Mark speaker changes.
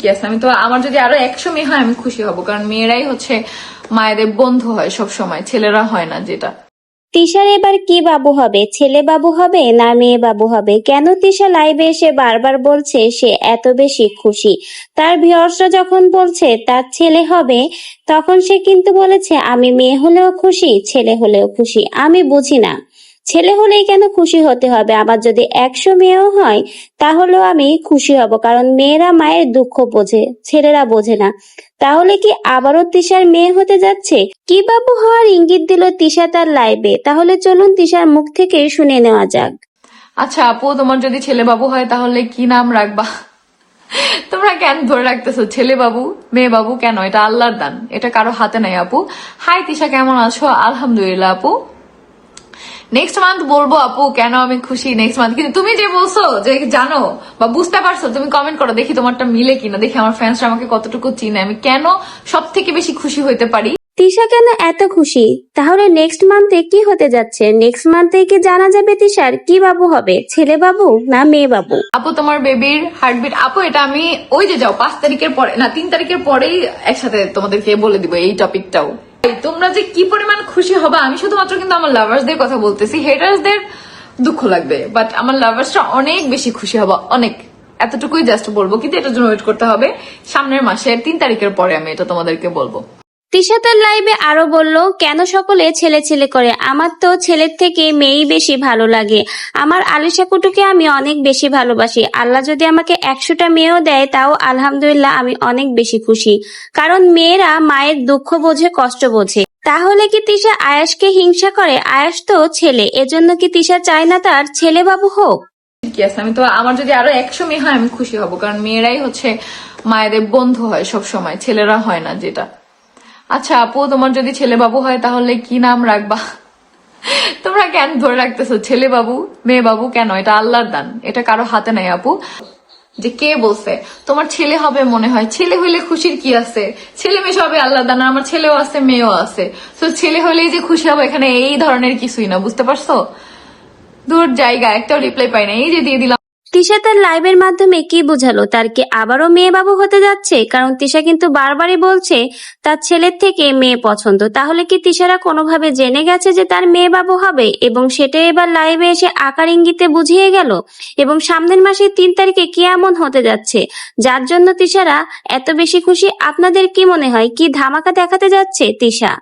Speaker 1: ঠিকই আছে। আমি তো, আমার যদি আরও একশো মেয়ে হয়, আমি খুশি হব। কারণ মেয়েরাই হচ্ছে মায়েদের বন্ধু হয় সব সময় ছেলেরা হয় না যেটা।
Speaker 2: তিশার এবার কি বাবু হবে? ছেলে বাবু হবে না মেয়ে বাবু হবে? কেন তিশা লাইভে এসে বারবার বলছে সে এত বেশি খুশি? তার ভিউয়ার্সরা যখন বলছে তার ছেলে হবে, তখন সে কিন্তু বলেছে, আমি মেয়ে হলেও খুশি, ছেলে হলেও খুশি। আমি বুঝি না। ছেলে হলেই কেন খুশি হতে হবে? আমার যদি একশো মেয়েও হয়, তাহলেও আমি খুশি হব, কারণ মেয়েরা মায়ের দুঃখ বোঝে, ছেলেরা বোঝে না। তাহলে কি আবারও তিশার মেয়ে হতে যাচ্ছে? কি বাবু হওয়ার ইঙ্গিত দিল তিশা তার লাইভে তাহলে চলুন তিশার মুখ থেকে শুনে নেওয়া যাক।
Speaker 1: আচ্ছা আপু, তোমার যদি ছেলে বাবু হয়, তাহলে কি নাম রাখবা? তোমরা কেন ধরে রাখতেছো? ছেলে বাবু, মেয়ে বাবু কেন? এটা আল্লাহর দান, এটা কারও হাতে নাই, আপু। হাই তিশা, কেমন আছো? আলহামদুলিল্লাহ, আপু। নেক্সট মান্থ বলব আপু কেন আমি খুশি নেক্সট মান্থ কিন্তু তুমি যে বলছো যে জানো বা বুঝতে পারছ তুমি কমেন্ট করো দেখি তোমারটা মিলে কিনা দেখি আমার ফ্রেন্ডসরা আমাকে কতটুকু চিনে। আমি কেন সব থেকে বেশি খুশি হইতে পারি?
Speaker 2: তিশা কেন এত খুশি? তাহলে নেক্সট মান্থে কি হতে যাচ্ছে? নেক্সট মান্থে কি জানা যাবে তিশার? কি বাবু হবে? ছেলে বাবু না মেয়ে বাবু?
Speaker 1: আপু তোমার বেবির হার্টবিট আপু এটা আমি ওই যে যাও পাঁচ তারিখের পরে না তিন তারিখের পরেই একসাথে তোমাদেরকে বলে দিব এই টপিকটাও তোমরা যে কি পরিমাণ খুশি হবে, আমি শুধুমাত্র কিন্তু আমার লাভার্সদের কথা বলতেছি। হেটার্সদের দুঃখ লাগবে বাট আমার লাভার্সরা অনেক বেশি খুশি হবে, অনেক। এতটুকুই জাস্ট বলব, কিন্তু এটার জন্য ওয়েট করতে হবে। সামনের মাসের তিন তারিখের পরে আমি এটা তোমাদেরকে বলব।
Speaker 2: তিশা তার লাইভে আরও বলল, কেন সকলে ছেলে ছেলে করে? আমার তো ছেলের থেকে মেয়েই বেশি ভালো লাগে। আমার আলিশা কুটুকে আমি অনেক বেশি ভালোবাসি। আল্লাহ যদি আমাকে একশোটা মেয়েও দেয়, তাও আলহামদুলিল্লাহ আমি অনেক বেশি খুশি। কারণ মেয়েরা মায়ের দুঃখ বোঝে, কষ্ট বোঝে। তাহলে কি তিশা আয়াসকে হিংসা করে? আয়াস তো ছেলে। এজন্য কি তিশা চায় না তার ছেলে বাবু হোক?
Speaker 1: আমি তো, আমার যদি আরও একশো মেয়ে হয়, আমি খুশি হব। কারণ মেয়েরাই হচ্ছে মায়েদের বন্ধু হয় সব সময় ছেলেরা হয় না যেটা। আচ্ছা আপু, তোমার যদি ছেলে বাবু হয় তাহলে কি নাম রাখবা? তোমরা কেন ধরে রাখতেছো? ছেলে বাবু মেয়ে বাবু কেন? এটা আল্লাহর দান। এটা কারও হাতে নাই আপু। যে কে বলছে? তোমার ছেলে হবে মনে হয়। ছেলে হইলে খুশির কি আছে? ছেলে মেয়ে সবে আল্লাহ দান আমার ছেলেও আছে, মেয়েও আছে। তো ছেলে হলেই যে খুশি হবে এখানে এই ধরনের কিছুই না, বুঝতে পারছ? দূর জায়গা, একটাও রিপ্লাই পাই না এই যে দিয়ে দিলাম
Speaker 2: তিশা তার লাইভের মাধ্যমে কি বোঝালো? তার কি আবারও মেয়ে বাবু হতে যাচ্ছে? কারণ তিশা কিন্তু বারবারই বলছে, তার ছেলের থেকে মেয়ে পছন্দ। তাহলে কি তিশারা কোনোভাবে জেনে গেছে যে তার মেয়ে বাবু হবে? এবং সেটাই এবার লাইভে এসে আকার ইঙ্গিতে বুঝিয়ে গেল। এবং সামনের মাসের তিন তারিখে কি এমন হতে যাচ্ছে? যার জন্য তিশারা, এত বেশি খুশি আপনাদের কি মনে হয়? কি ধামাকা দেখাতে যাচ্ছে তিশা?